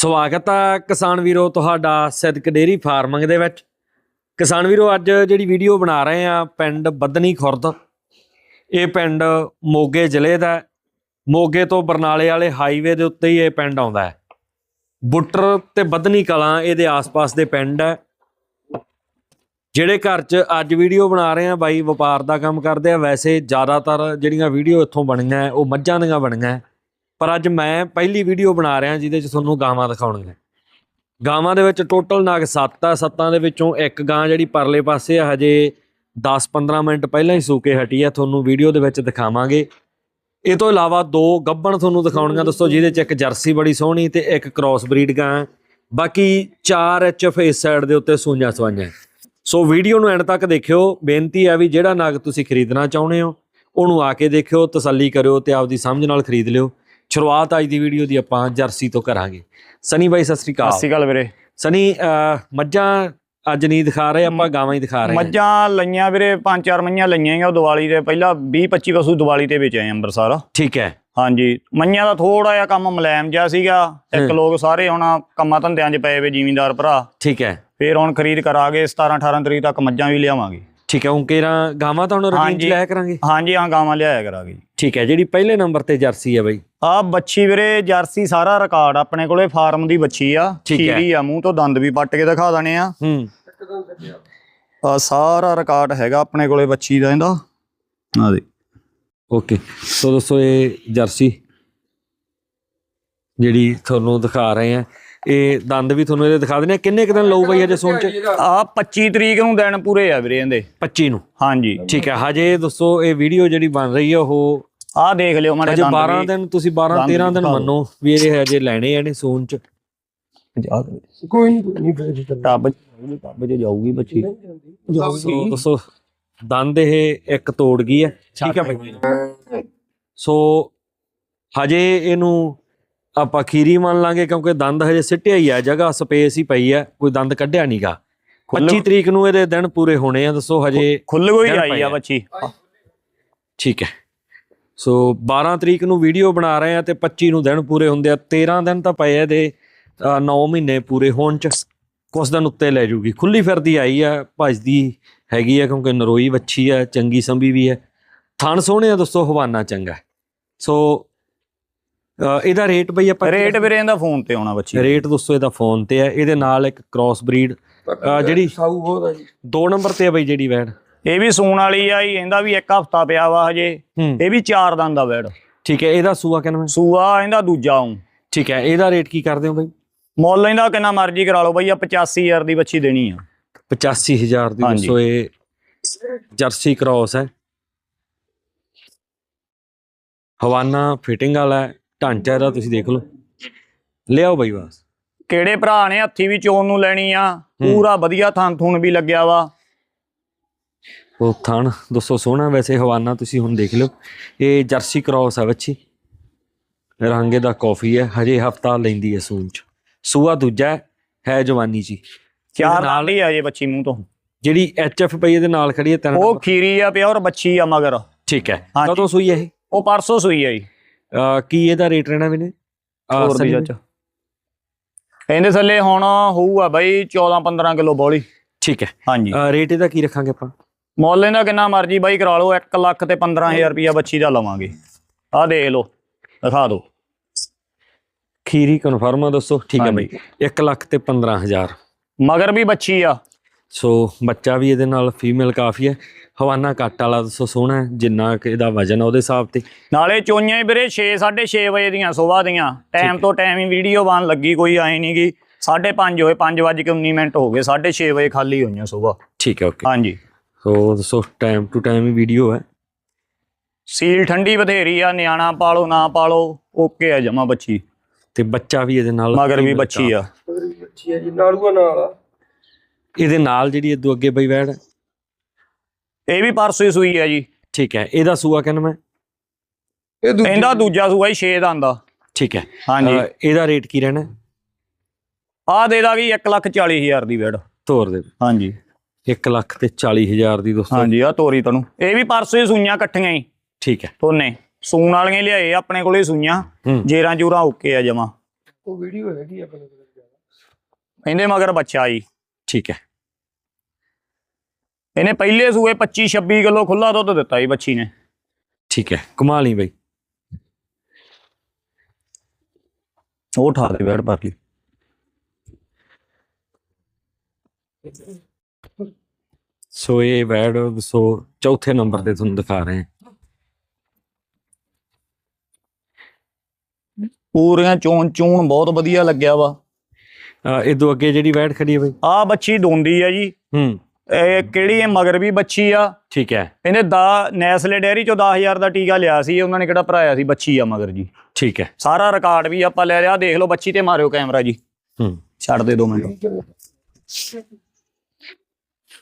ਸਵਾਗਤ ਆ ਕਿਸਾਨ ਵੀਰੋ ਤੁਹਾਡਾ ਸਿੱਧਕ ਡੇਰੀ ਫਾਰਮਿੰਗ ਦੇ ਵਿੱਚ। ਕਿਸਾਨ ਵੀਰੋ, ਅੱਜ ਜਿਹੜੀ ਵੀਡੀਓ ਬਣਾ ਰਹੇ ਆ ਪਿੰਡ ਬੱਦਨੀ ਖੁਰਦ। ਇਹ ਪਿੰਡ ਮੋਗੇ ਜ਼ਿਲ੍ਹੇ ਦਾ ਮੋਗੇ ਤੋਂ ਬਰਨਾਲੇ ਵਾਲੇ ਹਾਈਵੇ ਦੇ ਉੱਤੇ ਹੀ ਇਹ ਪਿੰਡ ਆਉਂਦਾ ਹੈ। ਬੁੱਟਰ ਤੇ ਬੱਦਨੀ ਕਲਾਂ ਇਹਦੇ ਆਸ-ਪਾਸ ਦੇ ਪਿੰਡ ਹੈ। ਜਿਹੜੇ ਘਰ 'ਚ ਅੱਜ ਵੀਡੀਓ ਬਣਾ ਰਹੇ ਆ, ਬਾਈ ਵਪਾਰ ਦਾ ਕੰਮ ਕਰਦੇ ਆ। ਵੈਸੇ ਜ਼ਿਆਦਾਤਰ ਜਿਹੜੀਆਂ ਵੀਡੀਓ ਇੱਥੋਂ ਬਣੀਆਂ, ਉਹ ਮੱਝਾਂ ਦੀਆਂ ਬਣੀਆਂ। ਪਰ ਅੱਜ ਮੈਂ ਪਹਿਲੀ ਵੀਡੀਓ ਬਣਾ ਰਿਹਾ ਜਿਹਦੇ 'ਚ ਤੁਹਾਨੂੰ ਗਾਵਾਂ ਦਿਖਾਉਣੀਆਂ ਗਾਵਾਂ ਦੇ ਵਿੱਚ ਟੋਟਲ ਨਾਗ 7 ਆ, ਸੱਤਾਂ ਦੇ ਵਿੱਚੋਂ ਇੱਕ ਗਾਂ ਜਿਹੜੀ ਪਰਲੇ ਪਾਸੇ ਆ, ਹਜੇ 10-15 ਮਿੰਟ ਪਹਿਲਾਂ ਹੀ ਸੂਕੇ ਹਟੀ ਆ, ਤੁਹਾਨੂੰ ਵੀਡੀਓ ਦੇ ਵਿੱਚ ਦਿਖਾਵਾਂਗੇ। ਇਹ ਤੋਂ ਇਲਾਵਾ ਦੋ ਗੱਬਣ ਤੁਹਾਨੂੰ ਦਿਖਾਉਣੀਆਂ ਦੋਸਤੋ ਜਿਹਦੇ 'ਚ ਇੱਕ ਜਰਸੀ ਬੜੀ ਸੋਹਣੀ ਤੇ ਇੱਕ ਕ੍ਰਾਸ ਬਰੀਡ ਗਾਂ। ਬਾਕੀ 4 ਐਚਐਫ ਇਸ ਸਾਈਡ ਦੇ ਉੱਤੇ ਸੂਈਆਂ ਸਵਾਈਆਂ। ਸੋ ਵੀਡੀਓ ਨੂੰ ਐਂਡ ਤੱਕ ਦੇਖਿਓ। ਬੇਨਤੀ ਹੈ ਵੀ ਜਿਹੜਾ ਨਾਗ ਤੁਸੀਂ ਖਰੀਦਣਾ ਚਾਹੁੰਦੇ ਹੋ, ਉਹਨੂੰ ਆ ਕੇ ਦੇਖਿਓ, ਤਸੱਲੀ ਕਰਿਓ ਤੇ ਆਪਦੀ ਸਮਝ ਨਾਲ ਖਰੀਦ ਲਿਓ। ਸ਼ੁਰੂਆਤ ਅੱਜ ਦੀ ਵੀਡੀਓ ਦੀ ਆਪਾਂ ਜਰਸੀ ਤੋਂ ਕਰਾਂਗੇ। ਸਨੀ ਬਾਈ ਸਤਿ ਸ੍ਰੀ ਸਤਿ ਅਕਾਲ ਸ਼੍ਰੀ ਅਕਾਲ ਵੀਰੇ। ਸਨੀ ਮੱਝਾਂ ਅੱਜ ਨਹੀਂ ਦਿਖਾ ਰਹੇ ਆਪਾਂ ਗਾਵਾਂ ਹੀ ਦਿਖਾ ਰਹੇ ਮੱਝਾਂ ਲਈਆਂ ਵੀਰੇ ਪੰਜ ਚਾਰ ਮਈਆਂ ਲਈਆਂ ਹੀ ਆ ਉਹ ਦੀਵਾਲੀ ਦੇ ਪਹਿਲਾਂ 20 25 ਪਸ਼ੂ ਦੀਵਾਲੀ ਤੇ ਵੇਚੇ ਆ ਅੰਮ੍ਰਿਤਸਰ ਠੀਕ ਹੈ। ਹਾਂਜੀ ਮਈਆਂ ਦਾ ਥੋੜਾ ਜਿਹਾ ਕੰਮ ਮੁਲਾਇਮ ਜਿਹਾ ਸੀਗਾ ਇੱਕ। ਲੋਕ ਸਾਰੇ ਹੁਣ ਕੰਮਾਂ ਧੰਦਿਆਂ 'ਚ ਪਏ ਵੇ ਜ਼ਿਮੀਂਦਾਰ ਭਰਾ। ਠੀਕ ਹੈ। ਫੇਰ ਹੁਣ ਖਰੀਦ ਕਰਾਂਗੇ 17 18 ਤਰੀਕ ਤੱਕ ਮੱਝਾਂ ਵੀ ਲਿਆਵਾਂਗੇ। ਠੀਕ ਹੈ ਉਂਕੇਰਾ ਗਾਵਾਂ ਤਾਂ ਹੁਣ ਰੂਟੀਨ ਚ ਹਾਂਜੀ। ਲਿਆ ਕਰਾਂਗੇ? ਹਾਂਜੀ ਹਾਂ ਗਾਵਾਂ ਲਿਆਇਆ ਕਰਾਂਗੇ ਠੀਕ ਹੈ ਜਿਹੜੀ ਪਹਿਲੇ ਨੰਬਰ ਤੇ ਜਰਸੀ ਹੈ ਬਾਈ। ਆ ਬੱਚੀ ਵੀਰੇ ਜਰਸੀ ਸਾਰਾ ਰਿਕਾਰਡ ਆਪਣੇ ਕੋਲੇ ਫਾਰਮ ਦੀ ਬੱਚੀ ਆ ਠੀਕ ਹੈ। ਖੀਰੀ ਆ ਮੂੰਹ ਤੋਂ ਦੰਦ ਵੀ ਪੱਟ ਕੇ ਦਿਖਾ ਦਣੇ ਆ। ਹੂੰ। ਆ ਸਾਰਾ ਰਿਕਾਰਡ ਹੈਗਾ ਆਪਣੇ ਕੋਲੇ ਬੱਚੀ ਦਾ ਇਹਦਾ। ਆ ਦੇ। ਓਕੇ ਸੋ ਦੋਸਤੋ ਇਹ ਜਰਸੀ ਜਿਹੜੀ ਤੁਹਾਨੂੰ ਦਿਖਾ ਰਹੇ ਆ। ਇਹ ਦੰਦ ਵੀ ਤੁਹਾਨੂੰ ਇਹਦੇ ਦਿਖਾ ਦਿੰਦੇ ਆ। ਕਿੰਨੇ ਕੁ ਦਿਨ ਲਊ ਬਾਈ ਅਜੇ ਸੁਣ ਚ? ਆ 25 ਤਰੀਕ ਨੂੰ ਦਿਨ ਪੂਰੇ ਆ ਵੀਰੇ ਇਹਦੇ। 25 ਨੂੰ? ਹਾਂਜੀ। ਠੀਕ ਹੈ ਹਜੇ ਦੋਸਤੋ ਇਹ ਵੀਡੀਓ ਜਿਹੜੀ ਬਣ ਰਹੀ ਹੈ ਉਹ ਆਹ ਦੇਖ ਲਿਓ ਮਾੜੇ ਅਜੇ ਦੰਦ 12 ਵੀ। ਦਿਨ ਤੁਸੀਂ 12 ਦੰਦ 13 ਵੀ ਦਿਨ। ਮੰਨੋ ਵੀ ਇਹ ਹਜੇ ਲੈਣੇ ਆ ਨੇ ਸੂਨ ਚ। ਕੋਈ ਨਹੀਂ ਟੱਬ ਟੱਬ ਚ ਜਾਊਗੀ ਬੱਚੀ। ਸੋ ਦੋਸਤੋ ਦੰਦ ਇਹ ਇੱਕ ਤੋੜ ਗਈ ਹੈ ਠੀਕ ਹੈ ਬਾਈ ਸੋ ਹਜੇ ਇਹਨੂੰ ਆਪਾਂ ਖੀਰੀ ਮੰਨ ਲਾਂਗੇ ਕਿਉਂਕਿ ਦੰਦ ਹਜੇ ਸਿੱਟਿਆ ਹੀ ਹੈ ਜਗ੍ਹਾ ਸਪੇਸ ਹੀ ਪਈ ਹੈ ਕੋਈ ਦੰਦ ਕੱਢਿਆ ਨਹੀਂਗਾ 25 ਤਰੀਕ ਨੂੰ ਇਹਦੇ ਦਿਨ ਪੂਰੇ ਹੋਣੇ ਆ ਦੱਸੋ ਹਜੇ ਖੁੱਲ ਗਈ ਆਈ ਆ ਆ। ਬੱਚੀ ਠੀਕ ਹੈ। ਸੋ 12 ਤਰੀਕ ਨੂੰ ਵੀਡੀਓ ਬਣਾ ਰਹੇ ਆ ਤੇ 25 ਨੂੰ ਦਿਨ ਪੂਰੇ ਹੁੰਦੇ ਆ 13 ਦਿਨ ਤਾਂ ਪਏ ਆ ਇਹਦੇ 9 ਮਹੀਨੇ ਪੂਰੇ ਹੋਣ ਚ। ਕੁਛ ਦਿਨ ਉੱਤੇ ਲੈ ਜੂਗੀ। ਖੁੱਲੀ ਫਿਰਦੀ ਆਈ ਆ ਭਜਦੀ ਹੈਗੀ ਆ ਕਿਉਂਕਿ ਨਰੋਈ ਵੱਛੀ ਆ ਚੰਗੀ ਸੰਭੀ ਵੀ ਹੈ। ਥਣ ਸੋਹਣੇ ਆ ਦੋਸਤੋ ਹਵਾਨਾ ਚੰਗਾ। ਸੋ ਇਹਦਾ ਰੇਟ ਬਈ ਆਪਾਂ ਰੇਟ ਵੀਰੇ ਇਹਦਾ ਫੋਨ ਤੇ ਆਉਣਾ ਬੱਚੀ। ਰੇਟ ਦੋਸਤੋ ਇਹਦਾ ਫੋਨ ਤੇ ਹੈ ਇਹਦੇ ਨਾਲ ਇੱਕ ਕ੍ਰਾਸ ਬਰੀਡ ਜਿਹੜੀ ਸਾਊ ਬਹੁਤ ਆ ਜੀ? ਦੋ ਨੰਬਰ ਤੇ ਆ ਬਈ ਜਿਹੜੀ ਵੈੜ ਇਹ ਵੀ ਸੂਣ ਵਾਲੀ ਆ ਜੀ ਇਹਦਾ ਵੀ ਇੱਕ ਹਫਤਾ ਪਿਆ ਵਾ ਹਜੇ। ਇਹ ਵੀ ਚਾਰ ਦੰਦ ਦਾ ਵੈੜ ਠੀਕ ਹੈ ਇਹਦਾ ਸੂਆ ਕਿੰਨਾ ਸੂਆ ਇਹਦਾ ਦੂਜਾ ਹੂੰ ਠੀਕ ਹੈ ਇਹਦਾ ਰੇਟ ਕੀ ਕਰਦੇ ਹੋ ਬਈ? ਮੁੱਲ ਇਹਦਾ ਕਿੰਨਾ ਮਰਜ਼ੀ ਕਰਾ ਲਓ ਬਈ ਆ 85000 ਦੀ ਬੱਚੀ ਦੇਣੀ ਆ। 85000 ਦੀ। ਦੱਸੋ ਇਹ ਜਰਸੀ ਕ੍ਰਾਸ ਹੈ। ਹਵਾਨਾ ਫਿਟਿੰਗ ਵਾਲਾ ਹੈ, ਢਾਂਚਾ ਇਹਦਾ ਤੁਸੀਂ ਦੇਖ ਲਓ। ਲਿਆਓ ਬਈ ਬਸ ਕਿਹੜੇ ਭਰਾ ਨੇ ਹੱਥੀ ਵੀ ਚੋਣ ਨੂੰ ਲੈਣੀ ਆ? ਪੂਰਾ ਵਧੀਆ ਥਣ ਥੁਣ ਵੀ ਲੱਗਿਆ ਵਾ। ਉਹ ਥਣ ਦੋਸਤੋ ਸੋਹਣਾ ਵੈਸੇ ਹਵਾਨਾ ਤੁਸੀਂ ਹੁਣ ਦੇਖ ਲਓ। ਇਹ ਜਰਸੀ ਕ੍ਰਾਸ ਹੈ ਬੱਚੀ। ਰੰਗੇ ਦਾ ਕਾਫੀ ਹੈ ਹਜੇ ਹਫਤਾ ਲੈਂਦੀ ਹੈ ਸੂਨ ਚ। ਸੂਆ ਦੂਜਾ ਹੈ, ਹੈ ਜਵਾਨੀ ਜੀ। ਚਾਰ ਨਾਲ- ਹੀ ਆ ਜੇ ਬੱਚੀ ਮੂੰਹ ਤੋਂ। ਜਿਹੜੀ ਐਚਐਫ ਪਈ ਇਹਦੇ ਨਾਲ ਖੜੀ ਹੈ ਤਿੰਨ ਉਹ। ਖੀਰੀ ਆ ਪਿਆ ਔਰ ਬੱਚੀ ਆ ਮਗਰ। ਠੀਕ ਹੈ। ਕਦੋਂ ਸੂਈ ਹੈ ਇਹ? ਉਹ ਪਰਸੋਂ ਸੂਈ ਆ ਜੀ। ਕੀ ਇਹਦਾ ਰੇਟ ਰਹਿਣਾ ਅਹ ਹੋਰ ਸਨੀ ਜੱਜ ਇਹਦੇ ਥੱਲੇ ਹੁਣ ਹੋਊਗਾ ਬਾਈ 14 15 ਕਿਲੋ ਬੋਲੀ। ਠੀਕ ਹੈ। ਹਾਂਜੀ। ਰੇਟ ਇਹਦਾ ਕੀ ਰੱਖਾਂਗੇ ਆਪਾਂ? ਮੁੱਲ ਇਹਦਾ ਕਿੰਨਾ ਮਰਜ਼ੀ ਬਾਈ ਕਰਾ ਲਓ 1 ਲੱਖ ਤੇ 15000 ਰੁਪਿਆ ਬੱਚੀ ਦਾ ਲਵਾਂਗੇ। ਆਹ ਦੇਖ ਲਓ ਦਿਖਾ ਦਿਓ। ਖੀਰੀ ਕਨਫਰਮ ਆ ਦੱਸੋ ਠੀਕ ਹੈ ਬਈ। 1 ਲੱਖ ਤੇ 15000 ਮਗਰ ਵੀ ਬੱਚੀ ਆ। ਸੋ ਬੱਚਾ ਵੀ ਇਹਦੇ ਨਾਲ ਫੀਮੇਲ ਕਾਫੀ ਹੈ। ਹਵਾਨਾ ਕੱਟ ਵਾਲਾ ਦੱਸੋ ਸੋਹਣਾ ਜਿੰਨਾ ਕਿ ਇਹਦਾ ਵਜਨ ਆ ਉਹਦੇ ਹਿਸਾਬ ਤੇ। ਨਾਲੇ ਚੋਈਆਂ ਹੀ ਵੀਰੇ 6 6:30 ਵਜੇ ਦੀਆਂ ਸਵੇਰ ਦੀਆਂ। ਟਾਈਮ ਤੋਂ ਟਾਈਮ ਹੀ ਵੀਡੀਓ ਬਣ ਲੱਗੀ ਕੋਈ ਆਏ ਨਹੀਂ ਗੀ 5:30 ਹੋਏ 5:19 ਮਿੰਟ ਹੋ ਗਏ 6:30 ਵਜੇ ਖਾਲੀ ਹੋਈਆਂ ਸਵੇਰ। ਠੀਕ ਹੈ ਓਕੇ ਹਾਂਜੀ। ਸੋ ਦੱਸੋ ਟਾਈਮ ਟੂ ਟਾਈਮ ਹੀ ਵੀਡੀਓ ਹੈ। ਸੀਲ ਠੰਡੀ ਬਥੇਰੀ ਆ ਨਿਆਣਾ ਪਾਲੋ ਨਾ ਪਾਲੋ ਓਕੇ ਆ ਜਮਾ ਬੱਚੀ। ਤੇ ਬੱਚਾ ਵੀ ਇਹਦੇ ਨਾਲ ਮਗਰ ਵੀ ਬੱਚੀ ਆ। ਬੱਚੀ ਆ ਜੀ ਨਾਲੂਆ ਨਾਲ ਆ। ਇਹਦੇ ਨਾਲ ਜਿਹੜੀ ਇਦੋਂ ਅੱਗੇ ਬਈ ਵੈੜ ਇਹ ਵੀ ਪਰਸੋਂ ਹੀ ਸੂਈ ਆ ਜੀ। ਠੀਕ ਹੈ ਇਹਦਾ ਸੂਆ ਕਿੰਨਾ ਮੈਂ ਇਹ ਦੂਜੀ ਇਹਦਾ ਦੂਜਾ ਸੂਆ ਹੀ 6 ਦਾ ਆਂਦਾ ਠੀਕ ਹੈ। ਹਾਂਜੀ। ਇਹਦਾ ਰੇਟ ਕੀ ਰਹਿਣਾ? ਆ ਦੇ ਦਾਂਗੀ 140000 ਦੀ ਵੇੜ ਤੋਰ ਦੇ। ਹਾਂਜੀ। 1 ਲੱਖ ਤੇ 40000 ਦੀ ਦੋਸਤੋ। ਹਾਂਜੀ ਆ ਤੋਰੀ ਤੈਨੂੰ। ਇਹ ਵੀ ਪਰਸੋਂ ਹੀ ਸੂਈਆਂ ਇਕੱਠੀਆਂ ਹੀ। ਠੀਕ ਹੈ। ਤੋਨੇ। ਸੂਣ ਵਾਲੀਆਂ ਹੀ ਲਿਆਏ ਆਪਣੇ ਕੋਲੇ ਸੂਈਆਂ। ਹੂੰ। ਜੇਰਾਂ ਜੂਰਾਂ ਓਕੇ ਆ ਜਮਾ। ਉਹ ਵੀਡੀਓ ਹੈਗੀ ਆਪਣੇ ਕੋਲ ਇਹਦੇ ਮਗਰ ਬੱਚਾ ਜੀ। ਠੀਕ ਹੈ। ਇਹਨੇ ਪਹਿਲੇ ਸੂਏ 25 26 ਕਿਲੋ ਖੁੱਲਾ ਦੁੱਧ ਦਿੱਤਾ ਜੀ ਬੱਚੀ ਨੇ। ਠੀਕ ਹੈ ਕਮਾ ਲਈ ਬਈ। ਉਹ ਉਠਾ ਦੇ ਬੈਠ ਪਰ ਲਈ ਸੋ ਇਹ ਵੈਡ ਸੋ ਚੌਥੇ ਨੰਬਰ ਤੇ ਤੁਹਾਨੂੰ ਦਿਖਾ ਰਹੇ ਹਾਂ। ਪੂਰੀਆਂ ਚੋਣ ਚੂਣ ਬਹੁਤ ਵਧੀਆ ਲੱਗਿਆ ਵਾ। ਅਹ ਇਦੋਂ ਅੱਗੇ ਜਿਹੜੀ ਵੈਡ ਖੜੀ ਹੈ ਬਈ। ਆ ਬੱਚੀ ਦੋਂਦੀ ਆ ਜੀ। ਹੂੰ। ਇਹ ਕਿਹੜੀ ਇਹ ਮਗਰ ਵੀ ਬੱਚੀ ਆ? ਠੀਕ ਹੈ। ਇਹਨੇ ਦਾ ਨੈਸਲੇ ਡੈਰੀ ਚੋਂ 10000 ਦਾ ਟੀਕਾ ਲਿਆ ਸੀ ਉਹਨਾਂ ਨੇ ਕਿਹੜਾ ਭਰਾਇਆ ਸੀ ਬੱਚੀ ਆ ਮਗਰ ਜੀ। ਠੀਕ ਹੈ। ਸਾਰਾ ਰਿਕਾਰਡ ਵੀ ਆਪਾਂ ਲੈ ਲਿਆ ਦੇਖ ਲਓ ਬੱਚੀ ਤੇ ਮਾਰਿਓ ਕੈਮਰਾ ਜੀ। ਹੂੰ। ਛੱਡ ਦੇ ਦੋ ਮਿੰਟ।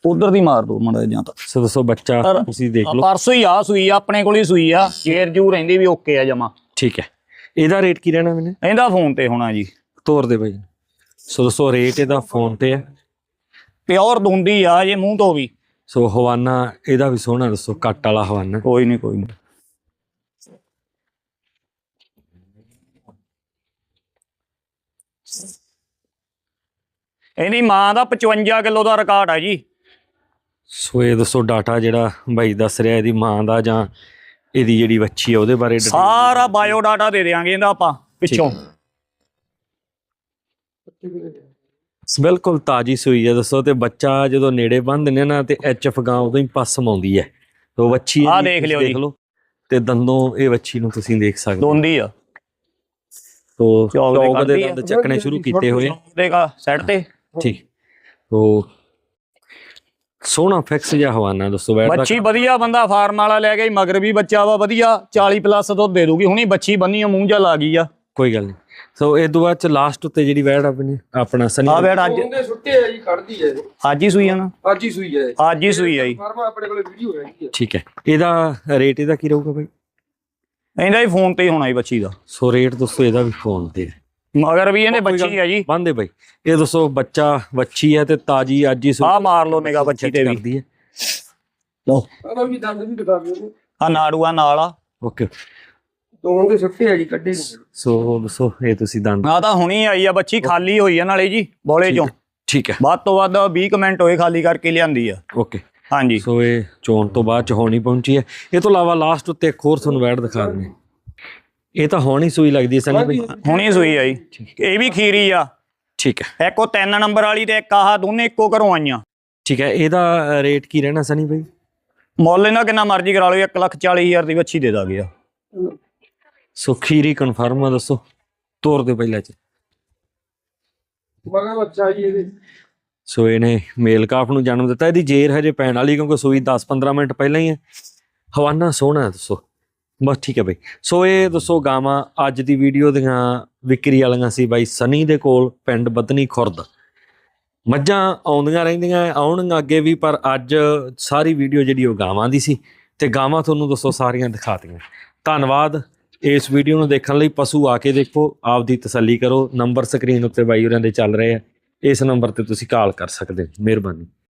ਉਧਰ ਦੀ ਮਾਰ ਦੋ ਮੜਾ ਜਾਂ ਤਾਂ। ਸੋ ਦੋਸਤੋ ਬੱਚਾ ਪਰ- ਤੁਸੀਂ ਦੇਖ ਲਓ। ਪਰਸੋਂ ਹੀ ਆ ਸੂਈ ਆ ਆਪਣੇ ਕੋਲ ਹੀ ਸੂਈ ਆ ਜੇਰ ਜੂ ਰਹਿੰਦੀ ਵੀ ਓਕੇ ਆ ਜਮਾ। ਠੀਕ ਹੈ। ਇਹਦਾ ਰੇਟ ਕੀ ਰਹਿਣਾ ਮੈਨੇ? ਇਹਦਾ ਫੋਨ ਤੇ ਹੋਣਾ ਜੀ। ਤੋਰ ਦੇ ਬਈ। ਸੋ ਦੋਸਤੋ ਰੇਟ ਇਹਦਾ ਫੋਨ ਤੇ ਹੈ। ਪਿਓਰ ਦੁੰਦੀ ਆ ਜੇ ਮੂੰਹ ਤੋਂ ਵੀ। ਸੋ ਹਵਾਨਾ ਇਹਦਾ ਵੀ ਸੋਹਣਾ ਦੱਸੋ ਕੱਟ ਵਾਲਾ ਹਵਾਨਾ। ਕੋਈ ਨਹੀਂ ਕੋਈ ਨਹੀਂ ਇਹਦੀ ਮਾਂ ਦਾ 55 ਕਿਲੋ ਦਾ ਰਿਕਾਰਡ ਆ ਜੀ। ਸੋ ਇਹ ਦੱਸੋ ਡਾਟਾ ਜਿਹੜਾ ਬਾਈ ਦੱਸ ਰਿਹਾ ਇਹਦੀ ਮਾਂ ਦਾ ਜਾਂ ਇਹਦੀ ਜਿਹੜੀ ਬੱਚੀ ਹੈ ਉਹਦੇ ਬਾਰੇ ਸਾਰਾ ਬਾਇਓ ਡਾਟਾ ਦੇ ਦੇਾਂਗੇ ਇਹਦਾ ਆਪਾਂ ਪਿੱਛੋਂ। ਬਿਲਕੁਲ ਤਾਜੀ ਸੂਈ ਹੈ ਦੱਸੋ ਤੇ ਬੱਚਾ ਜਦੋਂ ਨੇੜੇ ਬੰਨ੍ਹਦੇ ਨੇ ਨਾ ਤੇ ਐਚਐਫ ਗਾਂ ਉਦੋਂ ਹੀ ਪਸਮ ਆਉਂਦੀ ਹੈ। ਤੋ ਬੱਚੀ ਆਹ ਇਹਦੀ ਦੇਖ ਲਿਓ ਜੀ। ਲਓ। ਤੇ ਦੰਦੋਂ ਇਹ ਬੱਚੀ ਨੂੰ ਤੁਸੀਂ ਦੇਖ ਸਕਦੇ ਹੋ। ਦੋਂਦੀ ਆ। ਤੋ ਚੌਕ ਦੇ ਆ। ਦੰਦ ਚੱਕਣੇ ਸ਼ੁਰੂ ਕੀਤੇ ਹੋਏ। ਆ। ਦੇਖਾ ਸੈੱਟ ਤੇ। ਠੀਕ। ਤੋ ਸੋਹਣਾ ਫਿਕਸ ਜਿਹਾ ਹਵਾਨਾ ਦੱਸੋ ਬੈਠ ਬੱਚੀ ਵਧੀਆ ਬੰਦਾ ਫਾਰਮ ਵਾਲਾ ਲੈ ਗਿਆ ਮਗਰ ਵੀ ਬੱਚਾ ਵਾ ਵਧੀਆ। 40 ਪਲੱਸ ਦੁੱਧ ਦੇ ਦੂਗੀ। ਹੁਣੀ ਬੱਚੀ ਬੰਨੀ ਆ ਮੂੰਹ ਜਾ ਲਾ ਗਈ ਆ। ਕੋਈ ਗੱਲ ਨਹੀਂ। ਸੋ ਇਹ ਤੋਂ ਬਾਅਦ ਚ ਲਾਸਟ ਉੱਤੇ ਜਿਹੜੀ ਵੈੜ ਆਪਣੀ ਆਪਣਾ ਸਨੀ ਆ ਬੈਠ ਅੱਜ ਉਹਦੇ ਸੁੱਟੇ ਆ ਜੀ ਖੜਦੀ ਹੈ। ਅੱਜ ਹੀ ਸੂਈ ਆ ਨਾ? ਅੱਜ ਹੀ ਸੂਈ ਹੈ ਅੱਜ ਹੀ ਸੂਈ ਆ ਜੀ। ਫਾਰਮਾ ਆਪਣੇ ਕੋਲ ਵੀਡੀਓ ਹੈਗੀ ਹੈ ਠੀਕ ਹੈ। ਇਹਦਾ ਰੇਟ ਇਹਦਾ ਕੀ ਰਹੂਗਾ ਬਾਈ? ਇਹਦਾ ਹੀ ਫੋਨ ਤੇ ਹੀ ਹੋਣਾ ਜੀ ਬੱਚੀ ਦਾ। ਸੋ ਰੇਟ ਦੱਸੋ ਇਹਦਾ ਵੀ ਫੋਨ ਤੇ। ਮਗਰ ਵੀ ਇਹਨੇ ਬੱਚੀ ਆ ਜੀ। ਬੰਦੇ ਬਾਈ। ਇਹ ਦੱਸੋ ਬੱਚਾ ਬੱਚੀ ਹੈ ਤੇ ਤਾਜੀ ਅੱਜ ਹੀ ਆ ਮਾਰ ਲਓ ਨਿਗਾ ਬੱਚੀ ਤੇ ਵੀ। ਕਰਦੀ ਹੈ। ਲਓ। ਆਹ ਵੀ ਦੰਦ ਵੀ ਦਿਖਾ ਦਿਓ। ਉਹਨੂੰ। ਆ ਨਾੜੂਆ ਨਾਲ ਆ। ਓਕੇ ਦੋਵਾਂ ਦੇ ਸੁੱਟੇ ਆ ਜੀ ਕੱਢੇ ਨਹੀਂ ਸੋ ਦੱਸੋ ਇਹ ਤੁਸੀਂ ਦੰਦ ਆ ਤਾਂ ਹੁਣੀ ਆਈ ਆ ਬੱਚੀ ਖਾਲੀ ਹੋਈ ਆ ਨਾਲੇ ਜੀ ਬੋਲੇ ਚੋਂ। ਠੀਕ ਹੈ। ਵੱਧ ਤੋਂ ਵੱਧ 20 ਕਮੈਂਟ ਹੋਏ ਖਾਲੀ ਕਰਕੇ ਲਿਆਂਦੀ ਆ। ਓਕੇ। ਹਾਂਜੀ। ਸੋ ਇਹ ਚੋਣ ਤੋਂ ਬਾਅਦ ਚ ਹੋਣੀ ਪਹੁੰਚੀ ਹੈ। ਇਹ ਤੋਂ ਇਲਾਵਾ ਲਾਸਟ ਉੱਤੇ ਇੱਕ ਹੋਰ ਤੁਹਾਨੂੰ ਵੈੜ ਦਿਖਾ ਦਿੰਦੇ ਹਾਂ। ਇਹ ਤਾਂ ਹੋਣੀ ਸੂਈ ਲੱਗਦੀ ਹੈ ਸਨੀ ਬਾਈ ਹੁਣੀ ਸੂਈ ਆ ਜੀ। ਇਹ ਵੀ ਖੀਰੀ ਆ। ਠੀਕ ਹੈ। ਇੱਕ ਉਹ ਤਿੰਨ ਨੰਬਰ ਵਾਲੀ ਤੇ ਇੱਕ ਆਹ ਦੋਨੇ ਇੱਕੋ ਘਰੋਂ ਆਈਆਂ। ਠੀਕ ਹੈ ਇਹਦਾ ਰੇਟ ਕੀ ਰਹਿਣਾ ਸਨੀ ਬਾਈ? ਮੁੱਲ ਇਹਨਾਂ ਕਿੰਨਾ ਮਰਜ਼ੀ ਕਰਾ ਲਓ 1 ਲੱਖ 40 ਹਜ਼ਾਰ ਦੀ ਬੱਚੀ ਦੇ ਦਾਂਗੇ ਆ। ਸੋ ਖੀਰੀ ਕਨਫਰਮ ਆ ਦੱਸੋ ਤੋਰ ਦੇ ਪਹਿਲਾਂ ਚ। ਮਗਾ ਬੱਚਾ ਜੀ ਇਹਦੇ। ਸੋ ਇਹਨੇ ਮੇਲ ਕਾਫ ਨੂੰ ਜਨਮ ਦਿੱਤਾ ਇਹਦੀ ਜੇਰ ਹਜੇ ਪੈਣ ਵਾਲੀ ਕਿਉਂਕਿ ਸੂਈ 10-15 ਮਿੰਟ ਪਹਿਲਾਂ ਹੀ ਹੈ। ਹਵਾਨਾ ਸੋਹਣਾ ਹੈ ਦੱਸੋ। ਬਸ ਠੀਕ ਹੈ ਬਈ। ਸੋ ਇਹ ਦੱਸੋ ਗਾਵਾਂ ਅੱਜ ਦੀ ਵੀਡੀਓ ਦੀਆਂ ਵਿਕਰੀ ਵਾਲੀਆਂ ਸੀ ਬਾਈ ਸਨੀ ਦੇ ਕੋਲ ਪਿੰਡ ਬਦਨੀ ਖੁਰਦ। ਮੱਝਾਂ ਆਉਂਦੀਆਂ ਰਹਿੰਦੀਆਂ ਆਉਣਗੀਆਂ ਅੱਗੇ ਵੀ ਪਰ ਅੱਜ ਸਾਰੀ ਵੀਡੀਓ ਜਿਹੜੀ ਉਹ ਗਾਵਾਂ ਦੀ ਸੀ। ਤੇ ਗਾਵਾਂ ਤੁਹਾਨੂੰ ਦੱਸੋ ਸਾਰੀਆਂ ਦਿਖਾਤੀਆਂ ਧੰਨਵਾਦ। ਇਸ ਵੀਡੀਓ ਨੂੰ ਦੇਖਣ ਲਈ ਪਸ਼ੂ ਆ ਕੇ ਦੇਖੋ, ਆਪਦੀ ਤਸੱਲੀ ਕਰੋ ਨੰਬਰ ਸਕਰੀਨ ਉੱਤੇ ਬਾਈ ਹੋਰਾਂ ਦੇ ਚੱਲ ਰਹੇ ਆ। ਇਸ ਨੰਬਰ ਤੇ ਤੁਸੀਂ ਕਾਲ ਕਰ ਸਕਦੇ ਹੋ, ਮਿਹਰਬਾਨੀ।